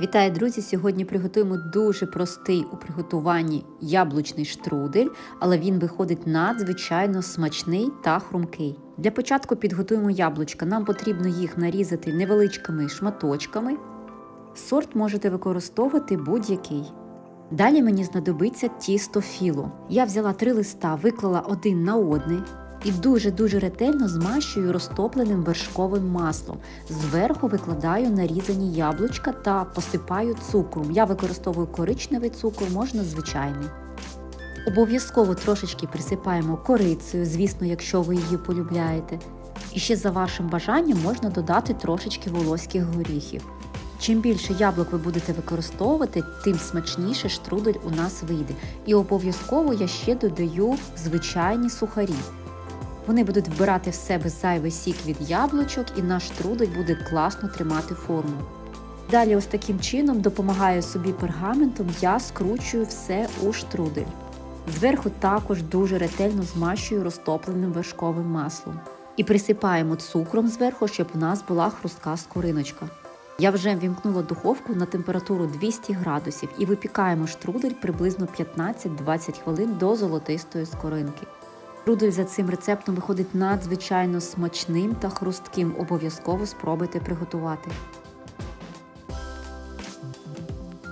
Вітаю, друзі! Сьогодні приготуємо дуже простий у приготуванні яблучний штрудель, але він виходить надзвичайно смачний та хрумкий. Для початку підготуємо яблучка. Нам потрібно їх нарізати невеличкими шматочками. Сорт можете використовувати будь-який. Далі мені знадобиться тісто філо. Я взяла три листа, виклала один на одне і дуже-дуже ретельно змащую розтопленим вершковим маслом. Зверху викладаю нарізані яблучка та посипаю цукром. Я використовую коричневий цукор, можна звичайний. Обов'язково трошечки присипаємо корицею, звісно, якщо ви її полюбляєте. І ще за вашим бажанням можна додати трошечки волоських горіхів. Чим більше яблук ви будете використовувати, тим смачніше штрудель у нас вийде. І обов'язково я ще додаю звичайні сухарі. Вони будуть вбирати в себе зайвий сік від яблучок, і наш штрудель буде класно тримати форму. Далі, ось таким чином, допомагаю собі пергаментом, я скручую все у штрудель. Зверху також дуже ретельно змащую розтопленим вершковим маслом. І присипаємо цукром зверху, щоб у нас була хрустка скориночка. Я вже вімкнула духовку на температуру 200 градусів і випікаємо штрудель приблизно 15-20 хвилин до золотистої скоринки. Штрудель за цим рецептом виходить надзвичайно смачним та хрустким. Обов'язково спробуйте приготувати.